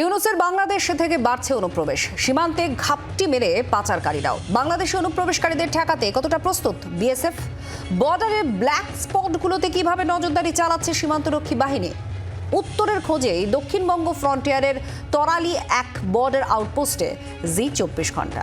ইউনুসের বাংলাদেশ থেকে বাড়ছে অনুপ্রবেশ। সীমান্তে ঘাপটি মেরে পাচারকারীরাও। বাংলাদেশে অনুপ্রবেশকারীদের ঠেকাতে কতটা প্রস্তুত বিএসএফ? বর্ডারের ব্ল্যাক স্পটগুলোতে কীভাবে নজরদারি চালাচ্ছে সীমান্তরক্ষী বাহিনী? উত্তরের খোঁজেই দক্ষিণবঙ্গ ফ্রন্টিয়ারের তরালি এক বর্ডার আউটপোস্টে জি চব্বিশ ঘণ্টা।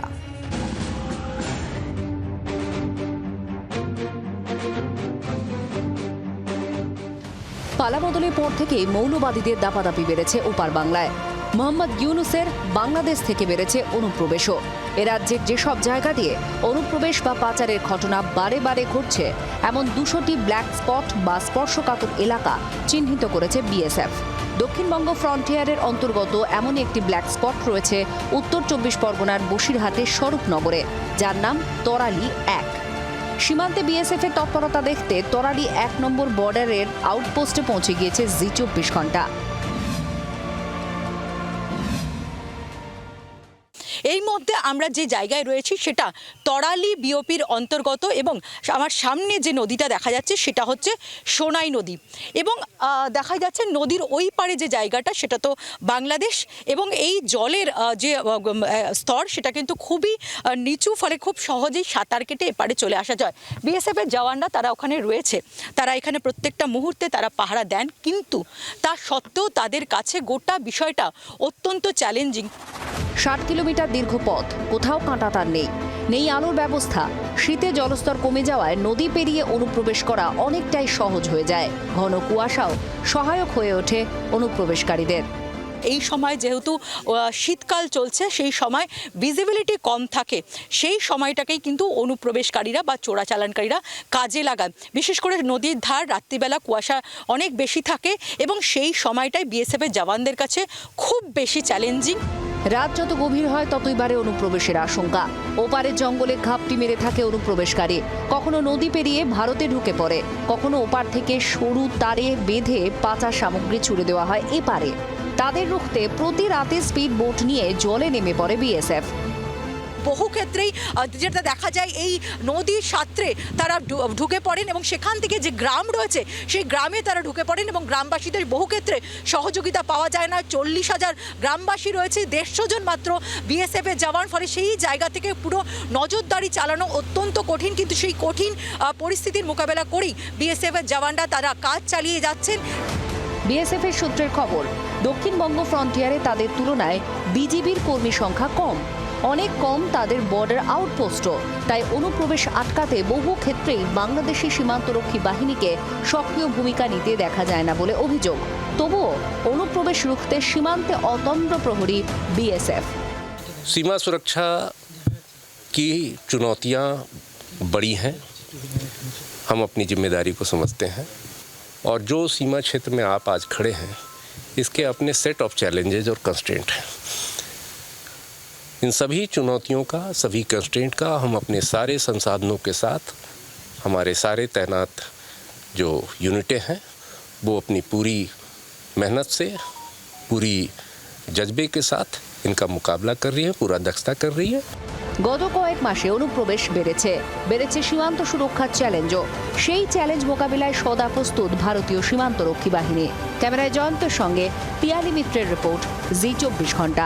পালাবদলের পর থেকে মৌলবাদীদের দাপাদাপি বেড়েছে ওপার বাংলায়। মোহাম্মদ ইউনুসের বাংলাদেশ থেকে বেড়েছে অনুপ্রবেশও। এ রাজ্যের যেসব জায়গা দিয়ে অনুপ্রবেশ বা পাচারের ঘটনা বারে বারে ঘটছে, এমন দুশোটি ব্ল্যাক স্পট বা স্পর্শকাতর এলাকা চিহ্নিত করেছে বিএসএফ। দক্ষিণবঙ্গ ফ্রন্টিয়ারের অন্তর্গত এমন একটি ব্ল্যাক স্পট রয়েছে উত্তর চব্বিশ পরগনার বসিরহাটের স্বরূপনগরে, যার নাম তরালি এক। সীমান্তে বিএসএফ এর তৎপরতা দেখতে তরালি এক নম্বর বর্ডারের আউটপোস্টে পৌঁছে গিয়েছে জি চব্বিশ ঘণ্টা। মধ্যে আমরা যে জায়গায় রয়েছি সেটা তরালি বিওপির অন্তর্গত এবং আমার সামনে যে নদীটা দেখা যাচ্ছে সেটা হচ্ছে সোনাই নদী। এবং দেখা যাচ্ছে নদীর ওই পারে যে জায়গাটা সেটা তো বাংলাদেশ এবং এই জলের যে স্তর সেটা কিন্তু খুবই নিচু ফলে খুব সহজেই সাঁতার কেটে এপারে চলে আসা যায়। বিএসএফের জওয়ানরা তারা ওখানে রয়েছে। তারা এখানে প্রত্যেকটা মুহূর্তে তারা পাহারা দেন কিন্তু তা সত্ত্বেও তাদের কাছে গোটা বিষয়টা অত্যন্ত চ্যালেঞ্জিং ষাট কিলোমিটার দীর্ঘ পথ, কোথাও কাঁটাতার নেই। নেই আলোর ব্যবস্থা। শীতে জলস্তর কমে যাওয়ায় নদী পেরিয়ে অনুপ্রবেশ করা অনেকটাই সহজ হয়ে যায়। ঘন কুয়াশাও সহায়ক হয়ে ওঠে অনুপ্রবেশকারীদের। এই সময় যেহেতু শীতকাল চলছে, সেই সময় ভিজিবিলিটি কম থাকে। সেই সময়টাকেই কিন্তু অনুপ্রবেশকারীরা বা চোরাচালানকারীরা কাজে লাগান। বিশেষ করে নদীর ধার রাত্রিবেলা কুয়াশা অনেক বেশি থাকে এবং সেই সময়টাই বিএসএফের জওয়ানদের কাছে খুব বেশি চ্যালেঞ্জিং রাত যত গভীর হয়, ততই বাড়ে অনুপ্রবেশের আশঙ্কা। ওপারের জঙ্গলে ঘাপটি মেরে থাকে অনুপ্রবেশকারী। কখনো নদী পেরিয়ে ভারতে ঢুকে পড়ে। কখনো ওপার থেকে সরু তারে বেঁধে পাচার সামগ্রী ছুড়ে দেওয়া হয় এপারে। তাদের রুখতে প্রতি রাতে স্পিড বোট নিয়ে জলে নেমে পড়ে বিএসএফ। বহু ক্ষেত্রেই যেটা দেখা যায়, এই নদীর সাঁতরে তারা ঢুকে পড়েন এবং সেখান থেকে যে গ্রাম রয়েছে, সেই গ্রামে তারা ঢুকে পড়েন এবং গ্রামবাসীদের বহু ক্ষেত্রে সহযোগিতা পাওয়া যায় না। চল্লিশ হাজার গ্রামবাসী রয়েছে, দেড়শো জন মাত্র বিএসএফের জওয়ান, ফলে সেই জায়গা থেকে পুরো নজরদারি চালানো অত্যন্ত কঠিন। কিন্তু সেই কঠিন পরিস্থিতির মোকাবেলা করেই বিএসএফের জওয়ানরা তারা কাজ চালিয়ে যাচ্ছেন। বিএসএফের সূত্রের খবর, দক্ষিণবঙ্গ ফ্রন্টিয়ারে তাদের তুলনায় বিজিবির কর্মী সংখ্যা কম। অনেক কম তাদের বর্ডার আউটপোস্টও তাই অনুপ্রবেশ আটকাতে বহু ক্ষেত্রেই বাংলাদেশি সীমান্তরক্ষী বাহিনীকে সক্রিয় ভূমিকা নিতে দেখা যায় না বলে অভিযোগ তবুও অনুপ্রবেশ রুখতে সীমান্তে অতন্দ্র প্রহরী বিএসএফ सीमा सुरक्षा की चुनौतियां बड़ी हैं हम अपनी जिम्मेदारी को समझते हैं और जो सीमा क्षेत्र में आप आज खड़े हैं इसके अपने सेट ऑफ चैलेंजेज और कंस्ट्रेंट हैं इन सभी चुनौतियों का सभी कंस्ट्रेंट का हम अपने सारे संसाधनों के साथ हमारे सारे तैनात जो यूनिटें हैं वो अपनी पूरी मेहनत से पूरी जज्बे के साथ इनका मुकाबला कर रही है पूरा दक्षता कर रही है গত কয়েক মাসে অনুপ্রবেশ বেড়েছে বেড়েছে সীমান্ত সুরক্ষার চ্যালেঞ্জও সেই চ্যালেঞ্জ মোকাবিলায় সদা প্রস্তুত ভারতীয় সীমান্তরক্ষী বাহিনী ক্যামেরায় জয়ন্তের সঙ্গে পিয়ালি মিত্রের রিপোর্ট জি চব্বিশ ঘন্টা